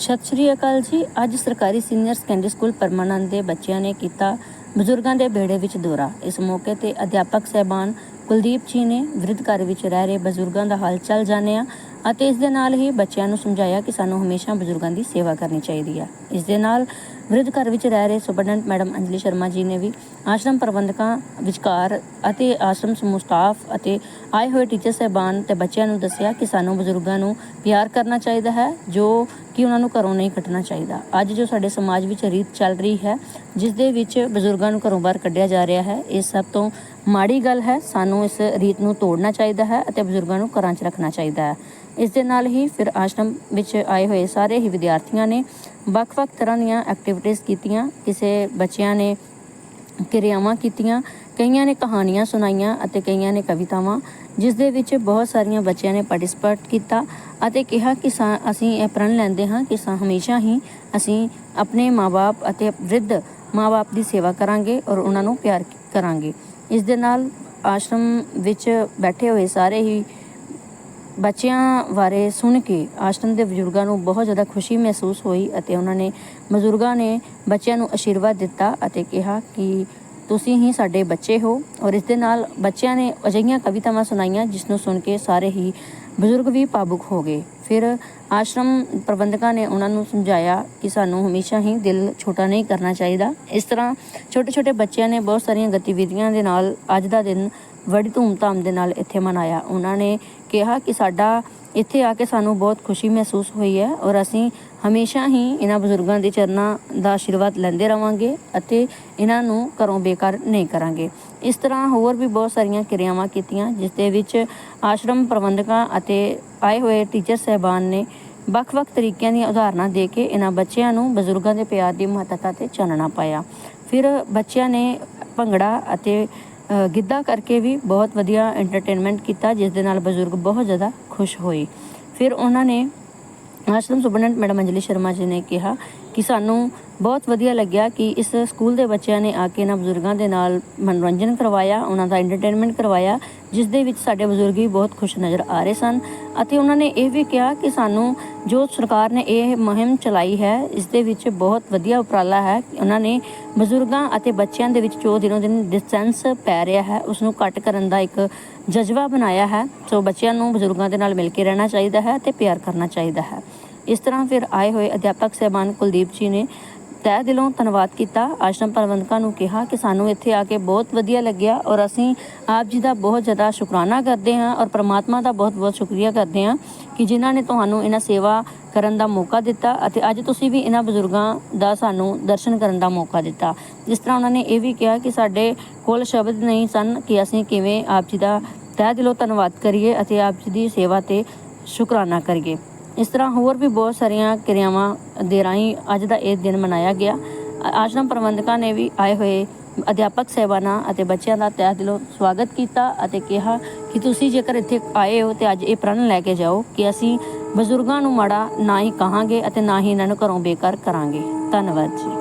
ਸਤਿ ਸ਼੍ਰੀ ਅਕਾਲ ਜੀ। ਅੱਜ ਸਰਕਾਰੀ ਸੀਨੀਅਰ ਸੈਕੰਡਰੀ ਸਕੂਲ ਪਰਮਾਨੰਦ ਦੇ ਬੱਚਿਆਂ ਨੇ ਕੀਤਾ ਬਜ਼ੁਰਗਾਂ ਦੇ ਬੇੜੇ ਵਿੱਚ ਦੌਰਾ। ਇਸ ਮੌਕੇ ਤੇ ਅਧਿਆਪਕ ਸਹਿਬਾਨ ਕੁਲਦੀਪ ਜੀ ਨੇ ਵਿਰਧ ਘਰ ਵਿੱਚ ਰਹਿ ਰਹੇ ਬਜ਼ੁਰਗਾਂ ਦਾ ਹਾਲ ਚਾਲ ਜਾਣਿਆ ਅਤੇ ਇਸ ਦੇ ਨਾਲ ਹੀ ਬੱਚਿਆਂ ਨੂੰ ਸਮਝਾਇਆ ਕਿ ਸਾਨੂੰ ਹਮੇਸ਼ਾ ਬਜ਼ੁਰਗਾਂ ਦੀ ਸੇਵਾ ਕਰਨੀ ਚਾਹੀਦੀ ਹੈ। ਇਸ ਦੇ ਨਾਲ ਵਿਰਧ ਘਰ ਵਿੱਚ ਰਹਿ ਰਹੇ ਸੁਪਰਡੈਂਟ ਮੈਡਮ ਅੰਜਲੀ ਸ਼ਰਮਾ ਜੀ ਨੇ ਵੀ ਆਸ਼ਰਮ ਪ੍ਰਬੰਧਕਾਂ, ਵਿਚਕਾਰ ਅਤੇ ਆਸ਼ਰਮ ਸਮੂਹ ਸਟਾਫ ਅਤੇ ਆਏ ਹੋਏ ਟੀਚਰ ਸਹਿਬਾਨ ਤੇ ਬੱਚਿਆਂ ਨੂੰ ਦੱਸਿਆ ਕਿ ਸਾਨੂੰ ਬਜ਼ੁਰਗਾਂ ਨੂੰ ਪਿਆਰ ਕਰਨਾ ਚਾਹੀਦਾ ਹੈ, ਜੋ ਕਿ ਉਹਨਾਂ ਨੂੰ ਘਰੋਂ ਨਹੀਂ ਕੱਢਣਾ ਚਾਹੀਦਾ। ਅੱਜ ਜੋ ਸਾਡੇ ਸਮਾਜ ਵਿੱਚ ਰੀਤ ਚੱਲ ਰਹੀ ਹੈ, ਜਿਸ ਦੇ ਵਿੱਚ ਬਜ਼ੁਰਗਾਂ ਨੂੰ ਘਰੋਂ ਬਾਹਰ ਕੱਢਿਆ ਜਾ ਰਿਹਾ ਹੈ, ਇਹ ਸਭ ਤੋਂ ਮਾੜੀ ਗੱਲ ਹੈ। ਸਾਨੂੰ ਇਸ ਰੀਤ ਨੂੰ ਤੋੜਨਾ ਚਾਹੀਦਾ ਹੈ ਅਤੇ ਬਜ਼ੁਰਗਾਂ ਨੂੰ ਘਰਾਂ 'ਚ ਰੱਖਣਾ ਚਾਹੀਦਾ ਹੈ। ਇਸ ਦੇ ਨਾਲ ਹੀ ਫਿਰ ਆਸ਼ਰਮ ਵਿੱਚ ਆਏ ਹੋਏ ਸਾਰੇ ਹੀ ਵਿਦਿਆਰਥੀਆਂ ਨੇ ਵੱਖ-ਵੱਖ ਤਰ੍ਹਾਂ ਦੀਆਂ ਐਕਟੀਵਿਟੀਆਂ ਕੀਤੀਆਂ। ਕਿਸੇ ਬੱਚਿਆਂ ਨੇ ਕਿਰਿਆਵਾਂ ਕੀਤੀਆਂ, ਕਈਆਂ ਨੇ ਕਹਾਣੀਆਂ ਸੁਣਾਈਆਂ ਅਤੇ ਕਈਆਂ ਨੇ ਕਵਿਤਾਵਾਂ, ਜਿਸ ਦੇ ਵਿੱਚ ਬਹੁਤ ਸਾਰੀਆਂ ਬੱਚਿਆਂ ਨੇ ਪਾਰਟਿਸਿਪੇਟ ਕੀਤਾ ਅਤੇ ਕਿਹਾ ਕਿ ਸਾ- ਅਸੀਂ ਇਹ ਪ੍ਰਣ ਲੈਂਦੇ ਹਾਂ ਕਿ ਸਾ, ਹਮੇਸ਼ਾ ਹੀ ਅਸੀਂ ਆਪਣੇ ਮਾਪੇ ਅਤੇ ਵਿਰਧ ਮਾਪੇ ਦੀ ਸੇਵਾ ਕਰਾਂਗੇ ਔਰ ਉਹਨਾਂ ਨੂੰ ਪਿਆਰ ਕਰਾਂਗੇ। ਇਸ ਦੇ ਨਾਲ ਆਸ਼ਰਮ ਵਿੱਚ ਬੈਠੇ ਹੋਏ ਸਾਰੇ ਹੀ ਬੱਚਿਆਂ ਬਾਰੇ ਸੁਣ ਕੇ ਆਸ਼ਰਮ ਦੇ ਬਜ਼ੁਰਗਾਂ ਨੂੰ ਬਹੁਤ ਜ਼ਿਆਦਾ ਖੁਸ਼ੀ ਮਹਿਸੂਸ ਹੋਈ ਅਤੇ ਉਹਨਾਂ ਨੇ ਬਜ਼ੁਰਗਾਂ ਨੇ ਬੱਚਿਆਂ ਨੂੰ ਅਸ਼ੀਰਵਾਦ ਦਿੱਤਾ ਅਤੇ ਕਿਹਾ ਕਿ ਤੁਸੀਂ ਹੀ ਸਾਡੇ ਬੱਚੇ ਹੋ ਔਰ ਇਸ ਦੇ ਨਾਲ ਬੱਚਿਆਂ ਨੇ ਅਜਿਹੀਆਂ ਕਵਿਤਾਵਾਂ ਸੁਣਾਈਆਂ ਜਿਸ ਨੂੰ ਸੁਣ ਕੇ ਸਾਰੇ ਹੀ ਬਜ਼ੁਰਗ ਵੀ ਭਾਵੁਕ ਹੋ ਗਏ। ਫਿਰ ਆਸ਼ਰਮ ਪ੍ਰਬੰਧਕਾਂ ਨੇ ਉਹਨਾਂ ਨੂੰ ਸਮਝਾਇਆ ਕਿ ਸਾਨੂੰ ਹਮੇਸ਼ਾ ਹੀ ਦਿਲ ਛੋਟਾ ਨਹੀਂ ਕਰਨਾ ਚਾਹੀਦਾ। ਇਸ ਤਰ੍ਹਾਂ ਛੋਟੇ ਛੋਟੇ ਬੱਚਿਆਂ ਨੇ ਬਹੁਤ ਸਾਰੀਆਂ ਗਤੀਵਿਧੀਆਂ ਦੇ ਨਾਲ ਅੱਜ ਦਾ ਦਿਨ ਬੜੀ ਧੂਮਧਾਮ ਦੇ ਨਾਲ ਇੱਥੇ ਮਨਾਇਆ। ਉਹਨਾਂ ਨੇ ਕਿਹਾ ਕਿ ਸਾਡਾ ਇੱਥੇ ਆ ਕੇ ਸਾਨੂੰ ਬਹੁਤ ਖੁਸ਼ੀ ਮਹਿਸੂਸ ਹੋਈ ਹੈ ਔਰ ਅਸੀਂ ਹਮੇਸ਼ਾ ਹੀ ਇਹਨਾਂ ਬਜ਼ੁਰਗਾਂ ਦੇ ਚਰਨਾਂ ਦਾ ਆਸ਼ੀਰਵਾਦ ਲੈਂਦੇ ਰਵਾਂਗੇ ਅਤੇ ਇਹਨਾਂ ਨੂੰ ਘਰੋਂ ਬੇਕਾਰ ਨਹੀਂ ਕਰਾਂਗੇ। ਇਸ ਤਰ੍ਹਾਂ ਹੋਰ ਵੀ ਬਹੁਤ ਸਾਰੀਆਂ ਕਿਰਿਆਵਾਂ ਕੀਤੀਆਂ, ਜਿਸ ਦੇ ਵਿੱਚ ਆਸ਼ਰਮ ਪ੍ਰਬੰਧਕਾਂ ਅਤੇ ਆਏ ਹੋਏ ਟੀਚਰ ਸਹਿਬਾਨ ਨੇ ਵੱਖ-ਵੱਖ ਤਰੀਕਿਆਂ ਦੀਆਂ ਉਦਾਹਰਨਾਂ ਦੇ ਕੇ ਇਹਨਾਂ ਬੱਚਿਆਂ ਨੂੰ ਬਜ਼ੁਰਗਾਂ ਦੇ ਪਿਆਰ ਦੀ ਮਹੱਤਤਾ ਤੇ ਚਾਨਣਾ ਪਾਇਆ। ਫਿਰ ਬੱਚਿਆਂ ਨੇ ਭੰਗੜਾ ਅਤੇ ਗਿੱਧਾ ਕਰਕੇ ਵੀ ਬਹੁਤ ਵਧੀਆ ਐਂਟਰਟੇਨਮੈਂਟ ਕੀਤਾ, ਜਿਸ ਦੇ ਨਾਲ ਬਜ਼ੁਰਗ ਬਹੁਤ ਜ਼ਿਆਦਾ ਖੁਸ਼ ਹੋਏ। ਫਿਰ ਉਹਨਾਂ ਨੇ ਆਸ਼ਰਮ ਸੁਪਰਡੈਂਟ ਮੈਡਮ ਅੰਜਲੀ ਸ਼ਰਮਾ ਜੀ ਨੇ ਕਿਹਾ ਕਿ ਸਾਨੂੰ ਬਹੁਤ ਵਧੀਆ ਲੱਗਿਆ ਕਿ ਇਸ ਸਕੂਲ ਦੇ ਬੱਚਿਆਂ ਨੇ ਆ ਕੇ ਇਹਨਾਂ ਬਜ਼ੁਰਗਾਂ ਦੇ ਨਾਲ ਮਨੋਰੰਜਨ ਕਰਵਾਇਆ, ਉਹਨਾਂ ਦਾ ਐਂਟਰਟੇਨਮੈਂਟ ਕਰਵਾਇਆ, ਜਿਸ ਦੇ ਵਿੱਚ ਸਾਡੇ ਬਜ਼ੁਰਗ ਵੀ ਬਹੁਤ ਖੁਸ਼ ਨਜ਼ਰ ਆ ਰਹੇ ਸਨ ਅਤੇ ਉਹਨਾਂ ਨੇ ਇਹ ਵੀ ਕਿਹਾ ਕਿ ਸਾਨੂੰ ਜੋ ਸਰਕਾਰ ਨੇ ਇਹ ਮੁਹਿੰਮ ਚਲਾਈ ਹੈ, ਇਸ ਦੇ ਵਿੱਚ ਬਹੁਤ ਵਧੀਆ ਉਪਰਾਲਾ ਹੈ ਉਹਨਾਂ ਨੇ ਬਜ਼ੁਰਗਾਂ ਅਤੇ ਬੱਚਿਆਂ ਦੇ ਵਿੱਚ ਜੋ ਦਿਨੋਂ ਦਿਨ ਡਿਸਟੈਂਸ ਪੈ ਰਿਹਾ ਹੈ ਉਸ ਨੂੰ ਘੱਟ ਕਰਨ ਦਾ ਇੱਕ ਜਜ਼ਬਾ ਬਣਾਇਆ ਹੈ। ਸੋ ਬੱਚਿਆਂ ਨੂੰ ਬਜ਼ੁਰਗਾਂ ਦੇ ਨਾਲ ਮਿਲ ਕੇ ਰਹਿਣਾ ਚਾਹੀਦਾ ਹੈ ਤੇ ਪਿਆਰ ਕਰਨਾ ਚਾਹੀਦਾ ਹੈ। ਇਸ ਤਰ੍ਹਾਂ ਫਿਰ ਆਏ ਹੋਏ ਅਧਿਆਪਕ ਸਹਿਬਾਨ ਕੁਲਦੀਪ ਜੀ ਨੇ ਤਹਿ ਦਿਲੋਂ ਧੰਨਵਾਦ ਕੀਤਾ। ਆਸ਼ਰਮ ਪ੍ਰਬੰਧਕਾਂ ਨੂੰ ਕਿਹਾ ਕਿ ਸਾਨੂੰ ਇੱਥੇ ਆ ਕੇ ਬਹੁਤ ਵਧੀਆ ਲੱਗਿਆ ਔਰ ਅਸੀਂ ਆਪ ਜੀ ਦਾ ਬਹੁਤ ਜ਼ਿਆਦਾ ਸ਼ੁਕਰਾਨਾ ਕਰਦੇ ਹਾਂ ਔਰ ਪ੍ਰਮਾਤਮਾ ਦਾ ਬਹੁਤ-ਬਹੁਤ ਸ਼ੁਕਰੀਆ ਕਰਦੇ ਹਾਂ ਕਿ ਜਿਨ੍ਹਾਂ ਨੇ ਤੁਹਾਨੂੰ ਇਹਨਾਂ ਸੇਵਾ ਕਰਨ ਦਾ ਮੌਕਾ ਦਿੱਤਾ ਅਤੇ ਅੱਜ ਤੁਸੀਂ ਵੀ ਇਹਨਾਂ ਬਜ਼ੁਰਗਾਂ ਦਾ ਸਾਨੂੰ ਦਰਸ਼ਨ ਕਰਨ ਦਾ ਮੌਕਾ ਦਿੱਤਾ। ਜਿਸ ਤਰ੍ਹਾਂ ਉਹਨਾਂ ਨੇ ਇਹ ਵੀ ਕਿਹਾ ਕਿ ਸਾਡੇ ਕੋਲ ਸ਼ਬਦ ਨਹੀਂ ਸਨ ਕਿ ਅਸੀਂ ਕਿਵੇਂ ਆਪ ਜੀ ਦਾ ਤਹਿ ਦਿਲੋਂ ਧੰਨਵਾਦ ਕਰੀਏ ਅਤੇ ਆਪ ਜੀ ਦੀ ਸੇਵਾ ਤੇ ਸ਼ੁਕਰਾਨਾ ਕਰੀਏ। ਇਸ ਤਰ੍ਹਾਂ ਹੋਰ ਵੀ ਬਹੁਤ ਸਾਰੀਆਂ ਕਿਰਿਆਵਾਂ ਦੇ ਰਾਹੀਂ ਅੱਜ ਦਾ ਇਹ ਦਿਨ ਮਨਾਇਆ ਗਿਆ। ਆ- ਆਸ਼ਰਮ ਪ੍ਰਬੰਧਕਾਂ ਨੇ ਵੀ ਆਏ ਹੋਏ ਅਧਿਆਪਕ ਸਹਿਬਾਨਾਂ ਅਤੇ ਬੱਚਿਆਂ ਦਾ ਤਹਿ ਦਿਲੋਂ ਸਵਾਗਤ ਕੀਤਾ ਅਤੇ ਕਿਹਾ ਕਿ ਤੁਸੀਂ ਜੇਕਰ ਇੱਥੇ ਆਏ ਹੋ ਤੇ ਅੱਜ ਇਹ ਪ੍ਰਣ ਲੈ ਕੇ ਜਾਓ ਕਿ ਅਸੀਂ ਬਜ਼ੁਰਗਾਂ ਨੂੰ ਮਾੜਾ ਨਾ ਹੀ ਕਹਾਂਗੇ ਅਤੇ ਨਾ ਹੀ ਇਹਨਾਂ ਨੂੰ ਘਰੋਂ ਬੇਕਾਰ ਕਰਾਂਗੇ। ਧੰਨਵਾਦ ਜੀ।